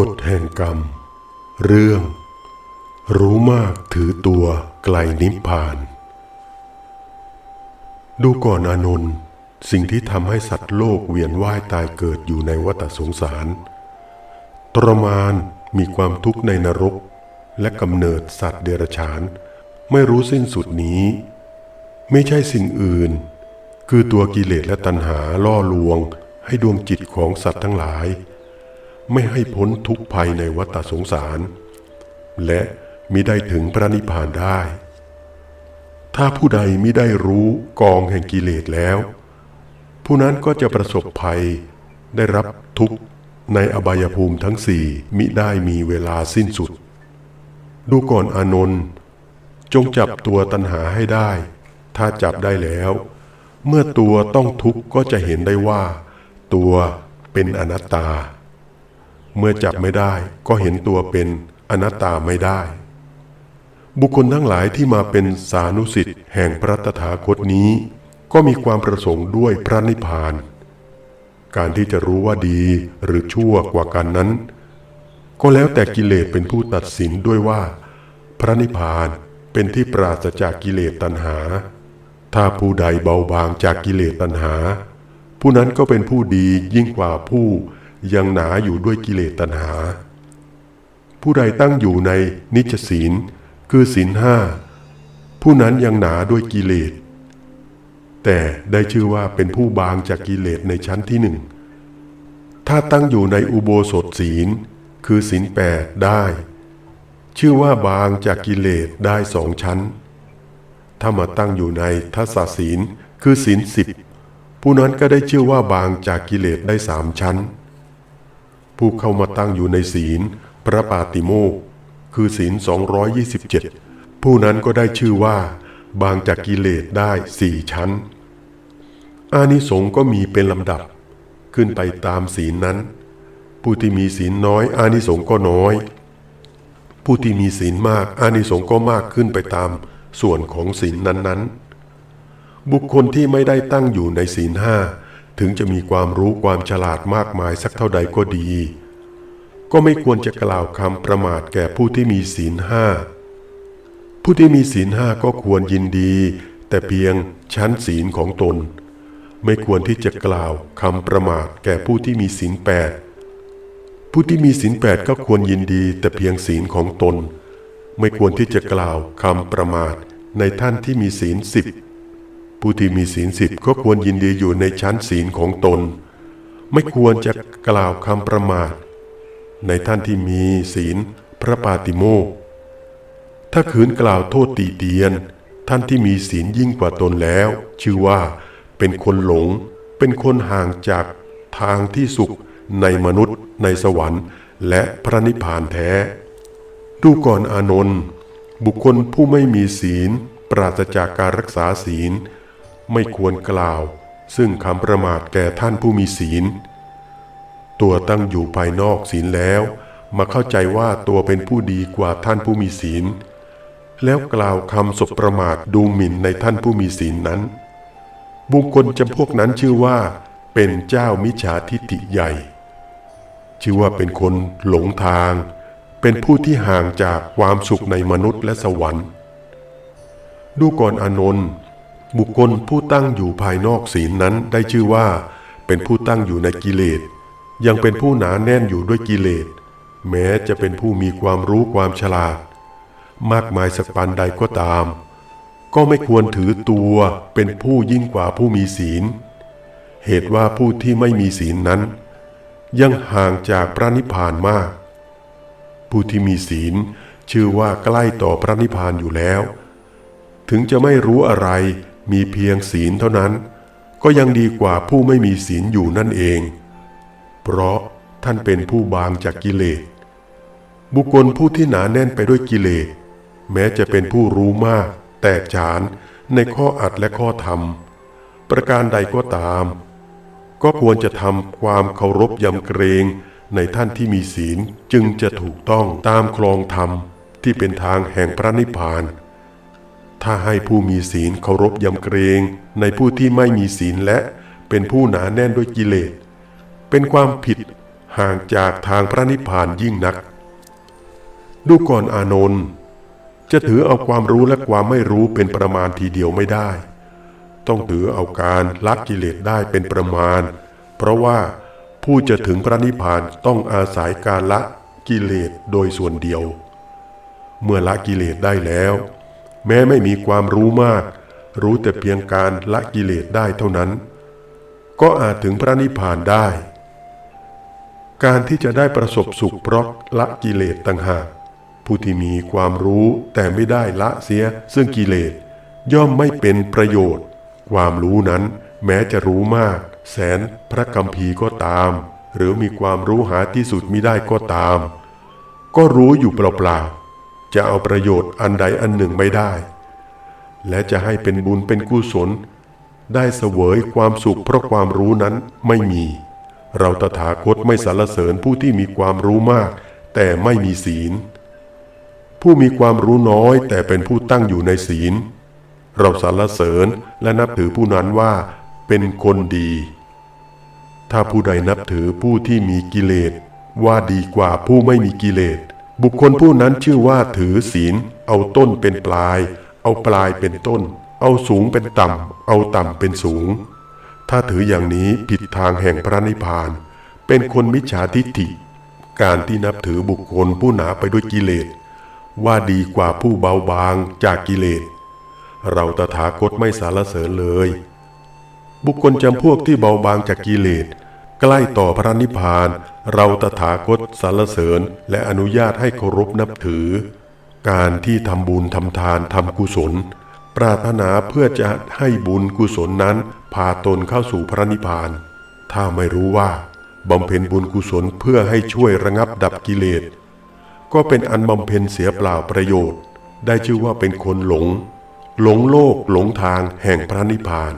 กฎแห่งกรรม เรื่อง รู้มากถือตัวไกลนิพพาน ดูก่อนอานนท์สิ่งที่ทำให้สัตว์โลกเวียนว่ายตายเกิดอยู่ในวัฏสงสาร ทรมานมีความทุกข์ในนรก และกำเนิดสัตว์เดรัจฉาน ไม่รู้สิ้นสุดนี้ ไม่ใช่สิ่งอื่น คือตัวกิเลสและตัณหาล่อลวงให้ดวงจิตของสัตว์ทั้งหลาย ไม่ให้พ้นทุกภัยในวัฏสงสาร และมิได้ถึงพระนิพพานได้ ถ้าผู้ใดมิได้รู้กองแห่งกิเลสแล้ว ผู้นั้นก็จะประสบภัยได้รับทุกข์ในอบายภูมิทั้งสี่มิได้มีเวลาสิ้นสุด ดูก่อนอานนท์จงจับตัวตัณหาให้ได้ ถ้าจับได้แล้ว เมื่อตัวต้องทุกข์ก็จะเห็นได้ว่า ตัวเป็นอนัตตา เมื่อจับไม่ได้ก็เห็นตัวเป็นอนัตตาไม่ได้ บุคคลทั้งหลายที่มาเป็นสานุสิทธิ์แห่งพระตถาคตนี้ ก็มีความประสงค์ด้วยพระนิพพาน การที่จะรู้ว่าดีหรือชั่วกว่ากันนั้น ก็แล้วแต่กิเลสเป็นผู้ตัดสินด้วยว่า พระนิพพานเป็นที่ปราศจากกิเลสตัณหา ถ้าผู้ใดเบาบางจากกิเลสตัณหา ผู้นั้นก็เป็นผู้ดียิ่งกว่าผู้ ยังหนาอยู่ด้วยกิเลสตัณหา ผู้ใดตั้งอยู่ในนิจศีล คือศีลห้าผู้นั้นยังหนาด้วยกิเลส แต่ได้ชื่อว่าเป็นผู้บางจากกิเลสในชั้นที่หนึ่ง ถ้าตั้งอยู่ในอุโบสถศีล คือศีลแปดได้ ชื่อว่าบางจากกิเลสได้สองชั้น ถ้ามาตั้งอยู่ในทัศสศีล คือศีลสิบผู้นั้นก็ได้ชื่อว่าบางจากกิเลสได้สามชั้น ผู้เข้ามาตั้งอยู่ในศีล พระปาติโมกคือศีล 227 ผู้นั้นก็ได้ชื่อว่า บางจากกิเลสได้สี่ชั้น อานิสงส์ก็มีเป็นลำดับ ขึ้นไปตามศีลนั้น ผู้ที่มีศีลน้อยอานิสงส์ก็น้อย ผู้ที่มีศีลมากอานิสงส์ก็มากขึ้นไปตามส่วนของศีลนั้นๆ บุคคลที่ไม่ได้ตั้งอยู่ในศีลห้า ถึงจะมีความรู้ความฉลาดมากมายสักเท่าใดก็ดี ก็ไม่ควรจะกล่าวคำประมาทแก่ผู้ที่มีศีลห้าผู้ที่มีศีลห้าก็ควรยินดี แต่เพียงชั้นศีลของตน ไม่ควรที่จะกล่าวคำประมาทแก่ผู้ที่มีศีลแปดผู้ที่มีศีลแปดก็ควรยินดี แต่เพียงศีลของตน ไม่ควรที่จะกล่าวคำประมาทในท่านที่มีศีลสิบ ผู้ที่มีศีลสิบก็ควรยินดีอยู่ในชั้นศีลของตน ไม่ควรจะกล่าวคำประมาท ในท่านที่มีศีลพระปาติโมกถ้าขืนกล่าวโทษตีเตียน ท่านที่มีศีลยิ่งกว่าตนแล้ว ชื่อว่าเป็นคนหลง เป็นคนห่างจากทางที่สุขในมนุษย์ในสวรรค์ และพระนิพพานแท้ ดูก่อนอานนท์บุคคลผู้ไม่มีศีล ปราศจากการรักษาศีล ไม่ควรกล่าว ซึ่งคำประมาทแก่ท่านผู้มีศีล ตัวตั้งอยู่ภายนอกศีลแล้ว มาเข้าใจว่าตัวเป็นผู้ดีกว่าท่านผู้มีศีล แล้วกล่าวคำสบประมาทดูหมิ่นในท่านผู้มีศีลนั้น บุคคลจำพวกนั้นชื่อว่า เป็นเจ้ามิจฉาทิฏฐิใหญ่ ชื่อว่าเป็นคนหลงทาง เป็นผู้ที่ห่างจากความสุขในมนุษย์และสวรรค์ดูก่อนอานนท์ บุคคลผู้ตั้งอยู่ภายนอกศีลนั้นได้ชื่อว่า เป็นผู้ตั้งอยู่ในกิเลส ยังเป็นผู้หนาแน่นอยู่ด้วยกิเลส แม้จะเป็นผู้มีความรู้ความฉลาด มากมายสักปานใดก็ตาม ก็ไม่ควรถือตัวเป็นผู้ยิ่งกว่าผู้มีศีล เหตุว่าผู้ที่ไม่มีศีลนั้น ยังห่างจากพระนิพพานมาก ผู้ที่มีศีลชื่อว่าใกล้ต่อพระนิพพานอยู่แล้ว ถึงจะไม่รู้อะไร มีเพียงศีลเท่านั้น ก็ยังดีกว่าผู้ไม่มีศีลอยู่นั่นเอง เพราะท่านเป็นผู้บางจากกิเลส บุคคลผู้ที่หนาแน่นไปด้วยกิเลส แม้จะเป็นผู้รู้มาก แตกฉานในข้ออัดและข้อธรรม ประการใดก็ตาม ก็ควรจะทำความเคารพยำเกรงในท่านที่มีศีลจึงจะถูกต้องตามคลองธรรมที่เป็นทางแห่งพระนิพพาน ถ้าให้ผู้มีศีลเคารพยำเกรง ในผู้ที่ไม่มีศีลและเป็นผู้หนาแน่นด้วยกิเลส เป็นความผิดห่างจากทางพระนิพพานยิ่งนัก ดูก่อนอานนท์จะถือเอาความรู้และความไม่รู้เป็นประมาณทีเดียวไม่ได้ ต้องถือเอาการละกิเลสได้เป็นประมาณ เพราะว่าผู้จะถึงพระนิพพานต้องอาศัยการละกิเลสโดยส่วนเดียว เมื่อละกิเลสได้แล้ว แม้ไม่มีความรู้มาก รู้แต่เพียงการละกิเลสได้เท่านั้น ก็อาจถึงพระนิพพานได้ การที่จะได้ประสบสุขเพราะละกิเลสต่างหากผู้ที่มีความรู้แต่ไม่ได้ละเสียซึ่งกิเลสย่อมไม่เป็นประโยชน์ ความรู้นั้นแม้จะรู้มาก แสนพระกัมภีก็ตาม หรือมีความรู้หาที่สุดมิได้ก็ตาม ก็รู้อยู่เปล่าๆ จะเอาประโยชน์อันใดอันหนึ่งไม่ได้ และจะให้เป็นบุญเป็นกุศล ได้เสวยความสุขเพราะความรู้นั้นไม่มี เราตถาคตไม่สรรเสริญผู้ที่มีความรู้มาก แต่ไม่มีศีล ผู้มีความรู้น้อยแต่เป็นผู้ตั้งอยู่ในศีล เราสรรเสริญและนับถือผู้นั้นว่าเป็นคนดี ถ้าผู้ใดนับถือผู้ที่มีกิเลสว่าดีกว่าผู้ไม่มีกิเลส บุคคลผู้นั้นชื่อว่าถือศีล เอาต้นเป็นปลาย เอาปลายเป็นต้น เอาสูงเป็นต่ำ เอาต่ำเป็นสูง ถ้าถืออย่างนี้ผิดทางแห่งพระนิพพาน เป็นคนมิจฉาทิฏฐิ การที่นับถือบุคคลผู้หนาไปด้วยกิเลส ว่าดีกว่าผู้เบาบางจากกิเลส เราตถาคตไม่สารเสริญเลย บุคคลจำพวกที่เบาบางจากกิเลส ใกล้ต่อพระนิพพาน เราตถาคตสรรเสริญและอนุญาตให้เคารพนับถือ การที่ทำบุญทำทานทำกุศล ปรารถนาเพื่อจะให้บุญกุศลนั้นพาตนเข้าสู่พระนิพพาน ถ้าไม่รู้ว่าบำเพ็ญบุญกุศลเพื่อให้ช่วยระงับดับกิเลส ก็เป็นอันบำเพ็ญเสียเปล่าประโยชน์ ได้ชื่อว่าเป็นคนหลง หลงโลกหลงทางแห่งพระนิพพาน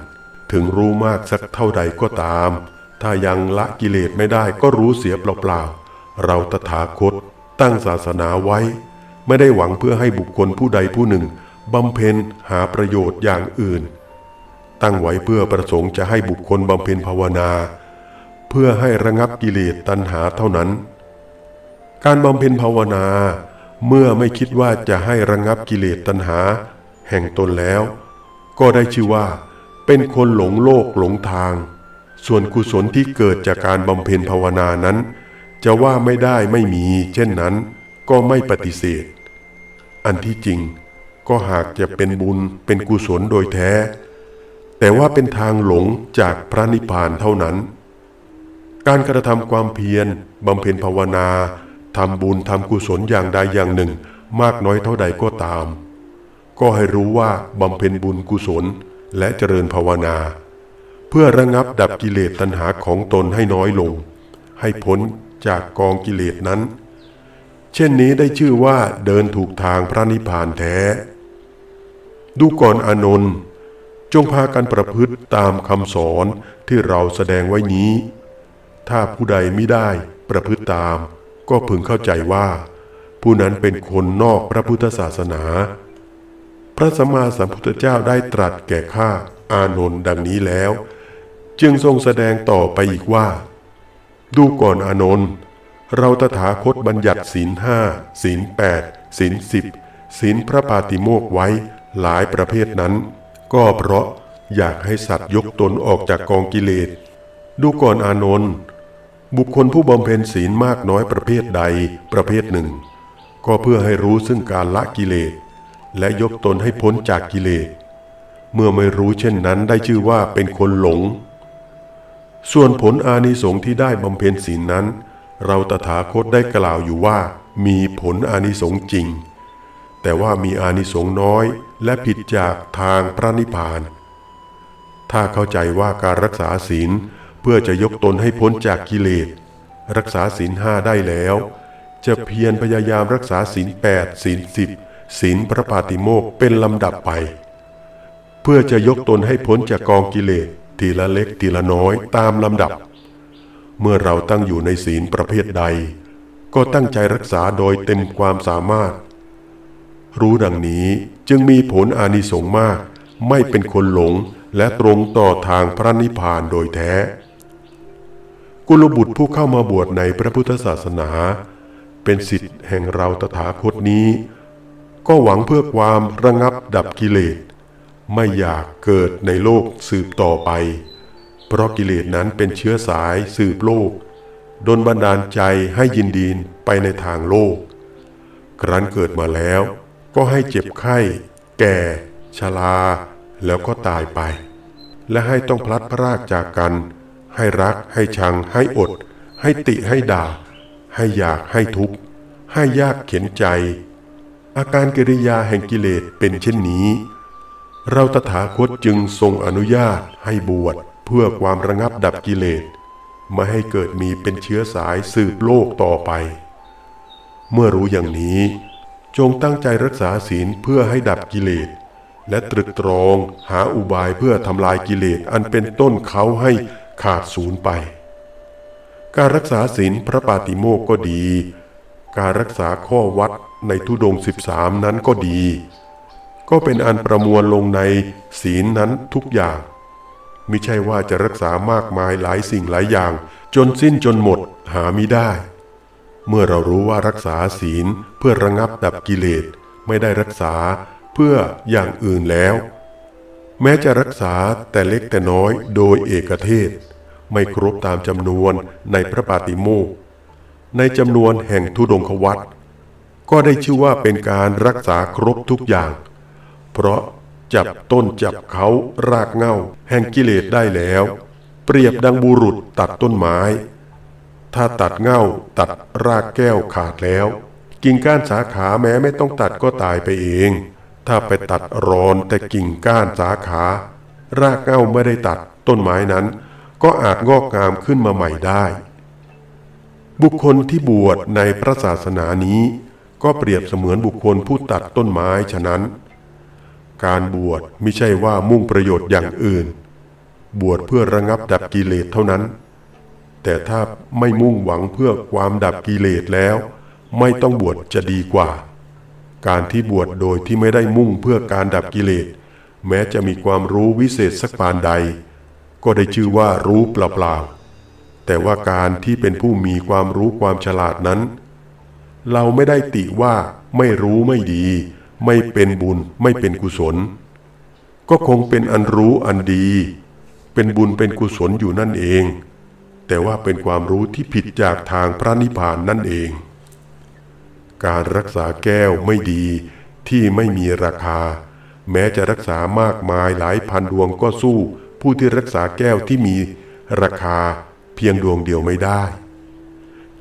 ถึงรู้มากสักเท่าใดก็ตาม ถ้ายังละกิเลสไม่ได้ก็รู้เสียเปล่าๆ เราตถาคตตั้งศาสนาไว้ ไม่ได้หวังเพื่อให้บุคคลผู้ใดผู้หนึ่งบำเพ็ญหาประโยชน์อย่างอื่น ตั้งไว้เพื่อประสงค์จะให้บุคคลบำเพ็ญภาวนา เพื่อให้ระงับกิเลสตัณหาเท่านั้น การบำเพ็ญภาวนา เมื่อไม่คิดว่าจะให้ระงับกิเลสตัณหา แห่งตนแล้ว ก็ได้ชื่อว่า เป็นคนหลงโลกหลงทาง ส่วนกุศลที่เกิดจากการบำเพ็ญภาวนานั้น จะว่าไม่ได้ไม่มี เช่นนั้น ก็ไม่ปฏิเสธ อันที่จริงก็หากจะเป็นบุญเป็นกุศลโดยแท้ แต่ว่าเป็นทางหลงจากพระนิพพานเท่านั้น การกระทำความเพียรบำเพ็ญภาวนาทำบุญทำกุศลอย่างใดอย่างหนึ่ง มากน้อยเท่าใดก็ตาม ก็ให้รู้ว่าบำเพ็ญบุญกุศลและเจริญภาวนา เพื่อระงับดับกิเลสตัณหาของตนให้น้อยลง ให้พ้นจากกองกิเลสนั้น เช่นนี้ได้ชื่อว่าเดินถูกทางพระนิพพานแท้ ดูก่อนอานนท์จงพากันประพฤติตามคำสอนที่เราแสดงไว้นี้ ถ้าผู้ใดไม่ได้ประพฤติตาม ก็พึงเข้าใจว่า ผู้นั้นเป็นคนนอกพระพุทธศาสนา พระสัมมาสัมพุทธเจ้าได้ตรัสแก่ข้าอานนท์ดังนี้แล้ว จึงทรงแสดงต่อไปอีกว่า ดูก่อนอานนท์เราตถาคตบัญญัติศีลห้าศีลแปดศีลสิบศีลพระปาติโมกไว้หลายประเภทนั้น ก็เพราะอยากให้สัตว์ยกตนออกจากกองกิเลส ดูก่อนอานนท์บุคคลผู้บำเพ็ญศีลมากน้อยประเภทใดประเภทหนึ่ง ก็เพื่อให้รู้ซึ่งการละกิเลส และยกตนให้พ้นจากกิเลส เมื่อไม่รู้เช่นนั้นได้ชื่อว่าเป็นคนหลง ส่วนผลอานิสงส์ที่ได้บำเพ็ญศีลนั้น เราตถาคตได้กล่าวอยู่ว่า มีผลอานิสงส์จริง แต่ว่ามีอานิสงส์น้อย และผิดจากทางพระนิพพาน ถ้าเข้าใจว่าการรักษาศีลเพื่อจะยกตนให้พ้นจากกิเลส รักษาศีลห้าได้แล้ว จะเพียรพยายามรักษาศีลแปดศีลสิบศีลพระปาติโมกเป็นลำดับไป เพื่อจะยกตนให้พ้นจากกองกิเลส ทีละเล็กทีละน้อยตามลำดับ เมื่อเราตั้งอยู่ในศีลประเภทใด ก็ตั้งใจรักษาโดยเต็มความสามารถ รู้ดังนี้จึงมีผลอานิสงส์มาก ไม่เป็นคนหลงและตรงต่อทางพระนิพพานโดยแท้ กุลบุตรผู้เข้ามาบวชในพระพุทธศาสนา เป็นสิทธิ์แห่งเราตถาคตนี้ ก็หวังเพื่อความระงับดับกิเลส ไม่อยากเกิดในโลกสืบต่อไป เพราะกิเลสนั้นเป็นเชื้อสายสืบโลกดนบันดาลใจให้ยินดีไปในทางโลก ครั้นเกิดมาแล้ว ก็ให้เจ็บไข้ แก่ ชราแล้วก็ตายไป และให้ต้องพลัดพรากจากกัน ให้รักให้ชัง ให้อด ให้ติให้ด่า ให้อยากให้ทุกข์ ให้ยากเข็นใจ อาการกิริยาแห่งกิเลสเป็นเช่นนี้ เราตถาคตจึงทรงอนุญาตให้บวชเพื่อความระงับดับกิเลสไม่ให้เกิดมีเป็นเชื้อสายสืบโลกต่อไป เมื่อรู้อย่างนี้ จงตั้งใจรักษาศีลเพื่อให้ดับกิเลส และตรึกตรองหาอุบายเพื่อทำลายกิเลสอันเป็นต้นเขาให้ขาดสูญไป การรักษาศีลพระปาติโมกข์ก็ดี การรักษาข้อวัดในทุดง 13 นั้นก็ดี ก็เป็นอันประมวลลงในศีลนั้นทุกอย่าง มิใช่ว่าจะรักษามากมายหลายสิ่งหลายอย่าง จนสิ้นจนหมดหามิได้ เมื่อเรารู้ว่ารักษาศีลเพื่อระงับดับกิเลสไม่ได้รักษาเพื่ออย่างอื่นแล้ว แม้จะรักษาแต่เล็กแต่น้อยโดยเอกเทศ ไม่ครบตามจำนวนในพระปาติโมกในจำนวนแห่งทุดงควัตก็ได้ชื่อว่าเป็นการรักษาครบทุกอย่าง เพราะจับต้นจับเขารากเง้าแห่งกิเลสได้แล้ว เปรียบดังบุรุษตัดต้นไม้ ถ้าตัดเง้าตัดรากแก้วขาดแล้ว กิ่งก้านสาขาแม้ไม่ต้องตัดก็ตายไปเอง ถ้าไปตัดรอนแต่กิ่งก้านสาขา รากเง้าไม่ได้ตัดต้นไม้นั้น ก็อาจงอกงามขึ้นมาใหม่ได้ บุคคลที่บวชในพระศาสนานี้ ก็เปรียบเสมือนบุคคลผู้ตัดต้นไม้ฉะนั้น การบวชไม่ใช่ว่ามุ่งประโยชน์อย่างอื่น บวชเพื่อระงับดับกิเลสเท่านั้น แต่ถ้าไม่มุ่งหวังเพื่อความดับกิเลสแล้ว ไม่ต้องบวชจะดีกว่า การที่บวชโดยที่ไม่ได้มุ่งเพื่อการดับกิเลส แม้จะมีความรู้วิเศษสักปานใด ก็ได้ชื่อว่ารู้เปล่าๆแต่ว่าการที่เป็นผู้มีความรู้ความฉลาดนั้น เราไม่ได้ติว่าไม่รู้ไม่ดี ไม่เป็นบุญไม่เป็นกุศล ก็คงเป็นอันรู้อันดี เป็นบุญเป็นกุศลอยู่นั่นเอง แต่ว่าเป็นความรู้ที่ผิดจากทางพระนิพพานนั่นเอง การรักษาแก้วไม่ดีที่ไม่มีราคา แม้จะรักษามากมายหลายพันดวงก็สู้ ผู้ที่รักษาแก้วที่มีราคาเพียงดวงเดียวไม่ได้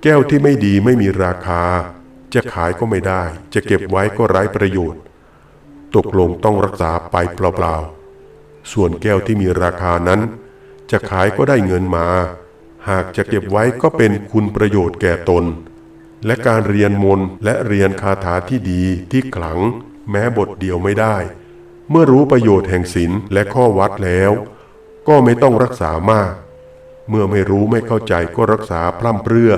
แก้วที่ไม่ดีไม่มีราคา จะขายก็ไม่ได้ จะเก็บไว้ก็ไร้ประโยชน์ ตกลงต้องรักษาไปเปล่าๆ ส่วนแก้วที่มีราคานั้น จะขายก็ได้เงินมา หากจะเก็บไว้ก็เป็นคุณประโยชน์แก่ตน และการเรียนมนต์และเรียนคาถาที่ดีที่ขลัง แม้บทเดียวไม่ได้ เมื่อรู้ประโยชน์แห่งศีลและข้อวัดแล้ว ก็ไม่ต้องรักษามาก เมื่อไม่รู้ไม่เข้าใจก็รักษาพร่ำเพรื่อ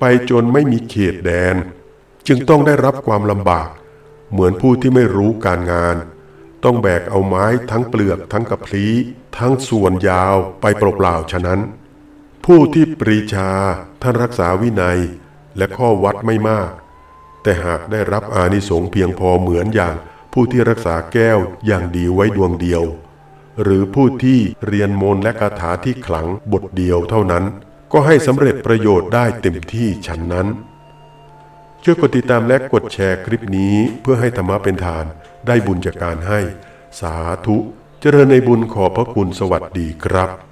ไปจนไม่มีเขตแดน จึงต้องได้รับความลำบาก เหมือนผู้ที่ไม่รู้การงาน ต้องแบกเอาไม้ทั้งเปลือกทั้งกระพลีทั้งส่วนยาวไปเปล่าๆฉะนั้น ผู้ที่ปรีชาท่านรักษาวินัยและข้อวัดไม่มาก แต่หากได้รับอานิสงส์เพียงพอเหมือนอย่างผู้ที่รักษาแก้วอย่างดีไว้ดวงเดียว หรือผู้ที่เรียนมนต์และคาถาที่ขลังบทเดียวเท่านั้น ก็ให้สำเร็จประโยชน์ได้เต็มที่ฉันนั้น ช่วยกดติดตามและกดแชร์คลิปนี้เพื่อให้ธรรมะเป็นทาน ได้บุญจากการให้ สาธุ เจริญในบุญขอบพระคุณสวัสดีครับ